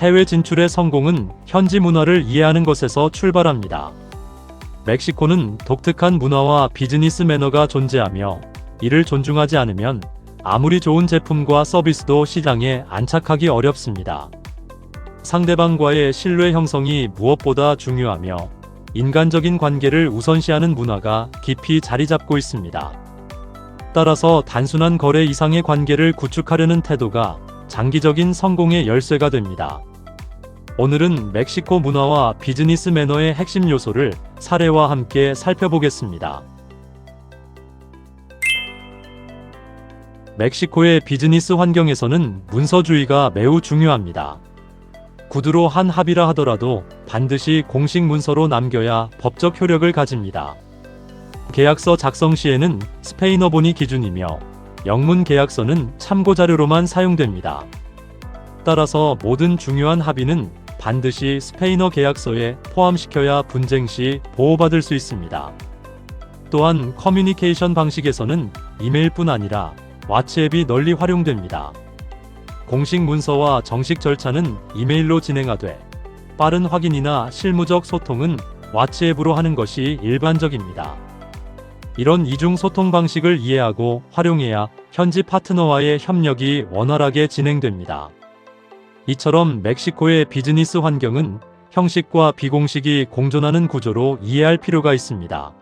해외 진출의 성공은 현지 문화를 이해하는 것에서 출발합니다. 멕시코는 독특한 문화와 비즈니스 매너가 존재하며 이를 존중하지 않으면 아무리 좋은 제품과 서비스도 시장에 안착하기 어렵습니다. 상대방과의 신뢰 형성이 무엇보다 중요하며 인간적인 관계를 우선시하는 문화가 깊이 자리 잡고 있습니다. 따라서 단순한 거래 이상의 관계를 구축하려는 태도가 장기적인 성공의 열쇠가 됩니다. 오늘은 멕시코 문화와 비즈니스 매너의 핵심 요소를 사례와 함께 살펴보겠습니다. 멕시코의 비즈니스 환경에서는 문서주의가 매우 중요합니다. 구두로 한 합의라 하더라도 반드시 공식 문서로 남겨야 법적 효력을 가집니다. 계약서 작성 시에는 스페인어본이 기준이며 영문 계약서는 참고 자료로만 사용됩니다. 따라서 모든 중요한 합의는 반드시 스페인어 계약서에 포함시켜야 분쟁 시 보호받을 수 있습니다. 또한 커뮤니케이션 방식에서는 이메일뿐 아니라 왓츠앱이 널리 활용됩니다. 공식 문서와 정식 절차는 이메일로 진행하되 빠른 확인이나 실무적 소통은 왓츠앱으로 하는 것이 일반적입니다. 이런 이중 소통 방식을 이해하고 활용해야 현지 파트너와의 협력이 원활하게 진행됩니다. 이처럼 멕시코의 비즈니스 환경은 형식과 비공식이 공존하는 구조로 이해할 필요가 있습니다.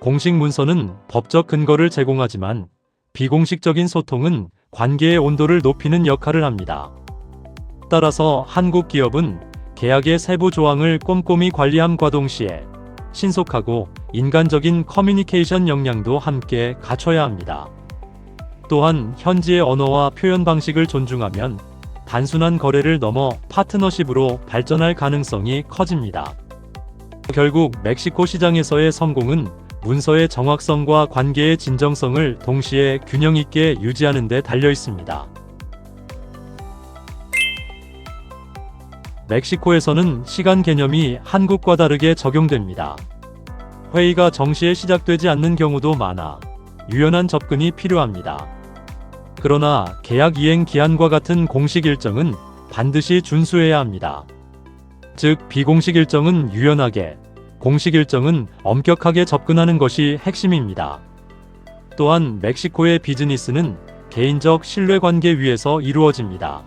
공식 문서는 법적 근거를 제공하지만 비공식적인 소통은 관계의 온도를 높이는 역할을 합니다. 따라서 한국 기업은 계약의 세부 조항을 꼼꼼히 관리함과 동시에 신속하고 인간적인 커뮤니케이션 역량도 함께 갖춰야 합니다. 또한 현지의 언어와 표현 방식을 존중하면 단순한 거래를 넘어 파트너십으로 발전할 가능성이 커집니다. 결국 멕시코 시장에서의 성공은 문서의 정확성과 관계의 진정성을 동시에 균형 있게 유지하는 데 달려 있습니다. 멕시코에서는 시간 개념이 한국과 다르게 적용됩니다. 회의가 정시에 시작되지 않는 경우도 많아 유연한 접근이 필요합니다. 그러나 계약 이행 기한과 같은 공식 일정은 반드시 준수해야 합니다. 즉, 비공식 일정은 유연하게, 공식 일정은 엄격하게 접근하는 것이 핵심입니다. 또한 멕시코의 비즈니스는 개인적 신뢰관계 위에서 이루어집니다.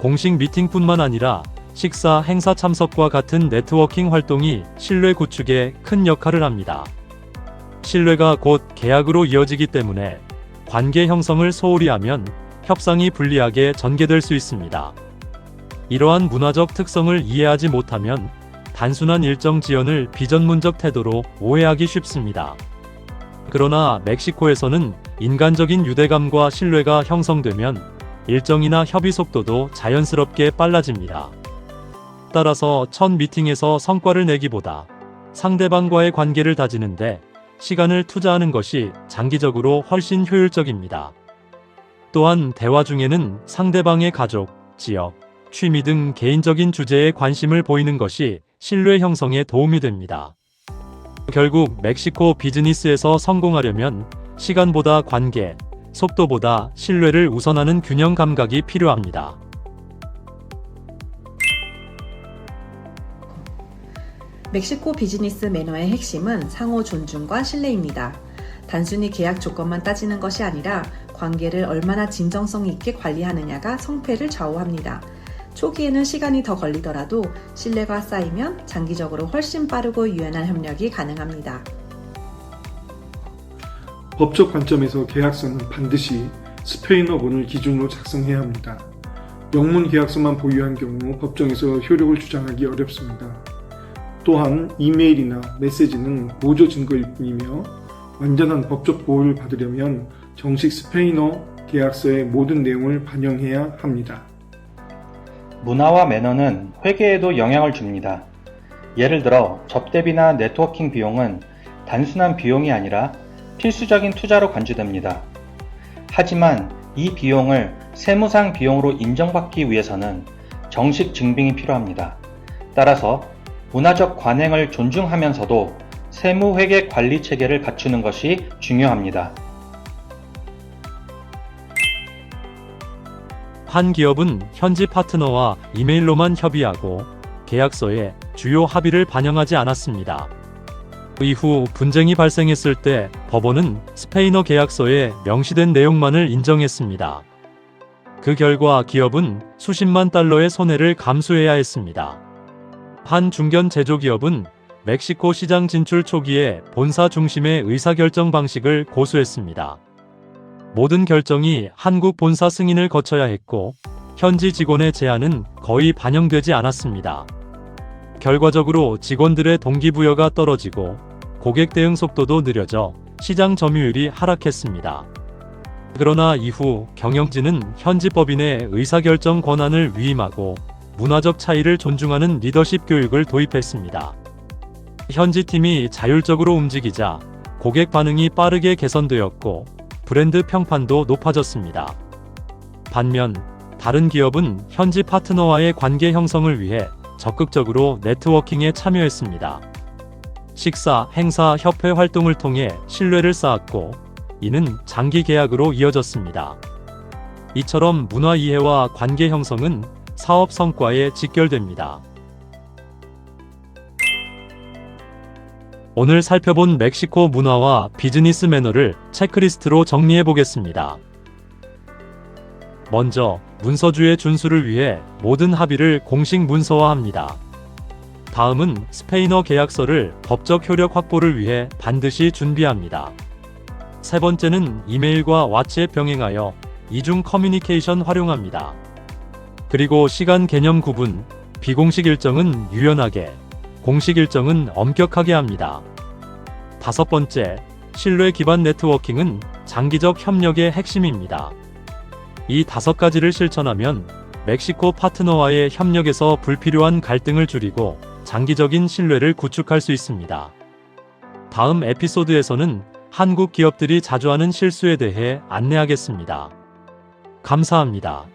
공식 미팅뿐만 아니라 식사, 행사 참석과 같은 네트워킹 활동이 신뢰 구축에 큰 역할을 합니다. 신뢰가 곧 계약으로 이어지기 때문에 관계 형성을 소홀히 하면 협상이 불리하게 전개될 수 있습니다. 이러한 문화적 특성을 이해하지 못하면 단순한 일정 지연을 비전문적 태도로 오해하기 쉽습니다. 그러나 멕시코에서는 인간적인 유대감과 신뢰가 형성되면 일정이나 협의 속도도 자연스럽게 빨라집니다. 따라서 첫 미팅에서 성과를 내기보다 상대방과의 관계를 다지는데 시간을 투자하는 것이 장기적으로 훨씬 효율적입니다. 또한 대화 중에는 상대방의 가족, 지역, 취미 등 개인적인 주제에 관심을 보이는 것이 신뢰 형성에 도움이 됩니다. 결국 멕시코 비즈니스에서 성공하려면 시간보다 관계, 속도보다 신뢰를 우선하는 균형 감각이 필요합니다. 멕시코 비즈니스 매너의 핵심은 상호 존중과 신뢰입니다. 단순히 계약 조건만 따지는 것이 아니라 관계를 얼마나 진정성 있게 관리하느냐가 성패를 좌우합니다. 초기에는 시간이 더 걸리더라도 신뢰가 쌓이면 장기적으로 훨씬 빠르고 유연한 협력이 가능합니다. 법적 관점에서 계약서는 반드시 스페인어 본을 기준으로 작성해야 합니다. 영문 계약서만 보유한 경우 법정에서 효력을 주장하기 어렵습니다. 또한 이메일이나 메시지는 보조 증거일 뿐이며 완전한 법적 보호를 받으려면 정식 스페인어 계약서의 모든 내용을 반영해야 합니다. 문화와 매너는 회계에도 영향을 줍니다. 예를 들어 접대비나 네트워킹 비용은 단순한 비용이 아니라 필수적인 투자로 간주됩니다. 하지만 이 비용을 세무상 비용으로 인정받기 위해서는 정식 증빙이 필요합니다. 따라서 문화적 관행을 존중하면서도 세무회계 관리 체계를 갖추는 것이 중요합니다. 한 기업은 현지 파트너와 이메일로만 협의하고 계약서에 주요 합의를 반영하지 않았습니다. 이후 분쟁이 발생했을 때 법원은 스페인어 계약서에 명시된 내용만을 인정했습니다. 그 결과 기업은 수십만 달러의 손해를 감수해야 했습니다. 한 중견 제조기업은 멕시코 시장 진출 초기에 본사 중심의 의사결정 방식을 고수했습니다. 모든 결정이 한국 본사 승인을 거쳐야 했고, 현지 직원의 제안은 거의 반영되지 않았습니다. 결과적으로 직원들의 동기부여가 떨어지고, 고객 대응 속도도 느려져 시장 점유율이 하락했습니다. 그러나 이후 경영진은 현지 법인의 의사결정 권한을 위임하고 문화적 차이를 존중하는 리더십 교육을 도입했습니다. 현지 팀이 자율적으로 움직이자 고객 반응이 빠르게 개선되었고 브랜드 평판도 높아졌습니다. 반면 다른 기업은 현지 파트너와의 관계 형성을 위해 적극적으로 네트워킹에 참여했습니다. 식사, 행사, 협회 활동을 통해 신뢰를 쌓았고 이는 장기 계약으로 이어졌습니다. 이처럼 문화 이해와 관계 형성은 사업 성과에 직결됩니다. 오늘 살펴본 멕시코 문화와 비즈니스 매너를 체크리스트로 정리해 보겠습니다. 먼저, 문서주의 준수를 위해 모든 합의를 공식 문서화합니다. 다음은 스페인어 계약서를 법적 효력 확보를 위해 반드시 준비합니다. 세 번째는 이메일과 왓츠앱 병행하여 이중 커뮤니케이션 활용합니다. 그리고 시간 개념 구분, 비공식 일정은 유연하게, 공식 일정은 엄격하게 합니다. 다섯 번째, 신뢰 기반 네트워킹은 장기적 협력의 핵심입니다. 이 다섯 가지를 실천하면 멕시코 파트너와의 협력에서 불필요한 갈등을 줄이고 장기적인 신뢰를 구축할 수 있습니다. 다음 에피소드에서는 한국 기업들이 자주 하는 실수에 대해 안내하겠습니다. 감사합니다.